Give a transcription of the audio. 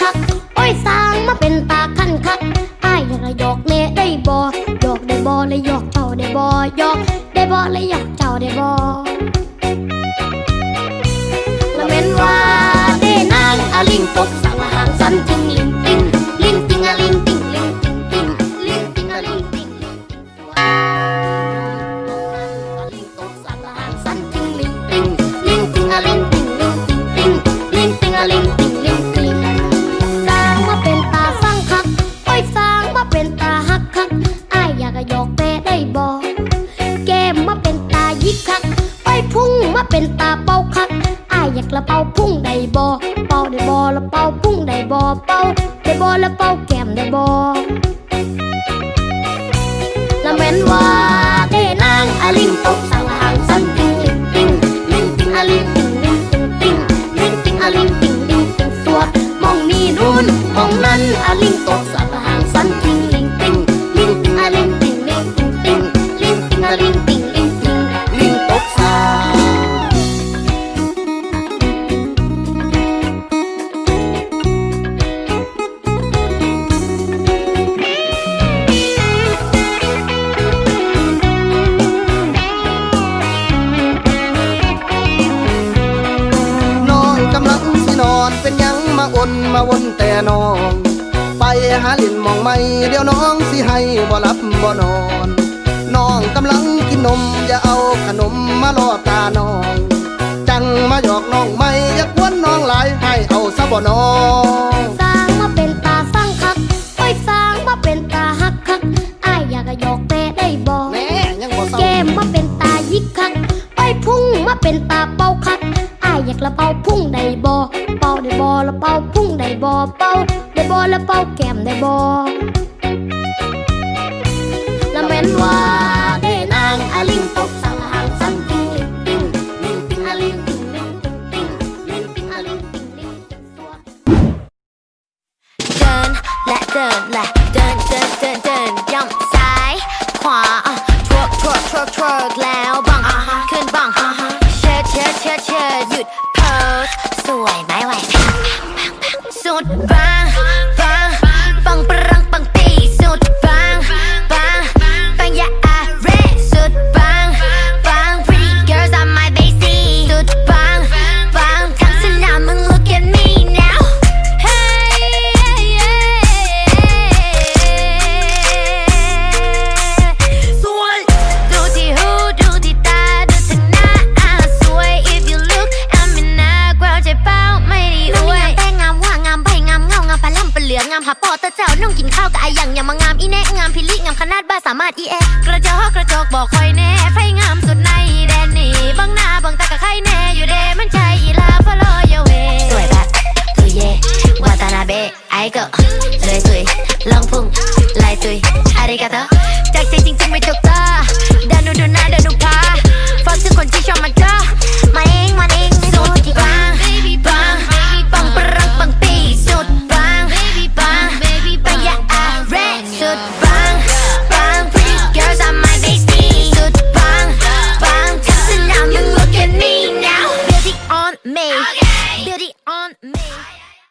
คัก โอ้ยสร้างมาเป็นตาขั้นคักอ้ายอยากระหยอกแม่ได้บ่หยอกได้บ่เลยหยอกเจ้าได้บ่หยอกได้บ่เลยหยอกเจ้าได้บ่ละเม็นว่าเด้นางอลิงตกสังหางสันจึงลิงติงลิง ตาเป่าคักอายอยากละเป่าพุ่งได้บ่เป่าได้บ่ละเป่าพุ่งได้บ่เป่าได้บ่ละเป่าแก้มได้บ่ละแม่นว่าเด้นางอาลิงตกสังหางสันติงลิงติงลิงติงอาลิงติงลิงติงติงลิงติงอาลิงติงลิงติงสวมองนี่นู่นมองนั้นอาลิงตกสัง มาวนมาวนแต่น้อง ไปหาลินหมองไม่เดี๋ยวน้องสิให้บ่หลับบ่นอน น้องกำลังกินนมอย่าเอาขนมมาล่อตาน้อง จังมาหยอกน้องไม่อยากวนน้องหลายให้เอาซะบ่น้องสร้างมาเป็นตาสร้างคักโอ้ยสร้างมาเป็นตาฮักคักอายอยากกะหยอกแม่ได้บ่แน่ยังบ่เศร้าแก้มมาเป็นตายิกคักไปพุ่งมาเป็นตาเป่าคักอายอยากละเป่าพุ่งได้บ่เป่าได้บ่ละเป่าพุ่งได้ บ่เป่าได้บ่ละเป่าแก้มได้บ่ละแม่นว่าเด้นางอลิงตกสังหางสันติงลิงติงลิงติงอลิงติงลิงติงติงลิงติงอลิงติงลิงติงสวเดินและเดินและเดินเดินเดินเดินย่ำซ้ายขวาอะทวกทวกทวกทวกแล้วามหลืองงาปอตะเจ้าน้องกินข้าวกับไอหยังอย่ามางามอีแนะงามพิลิงามขนาดบ้าสามารถอีแอกระจอกกระจกบอกคอยแน่ไฟงามสุดในแดนนี่บังหน้าบังตากับใครแน่อยู่เดมันใช่อีลาฟอลโยเว่สวยแบบตุยเย่วาตานาเบะไอเกอเลยสุยลองพุ่งลายตุยอาริกาโตจากใจจริงๆไม่จกตา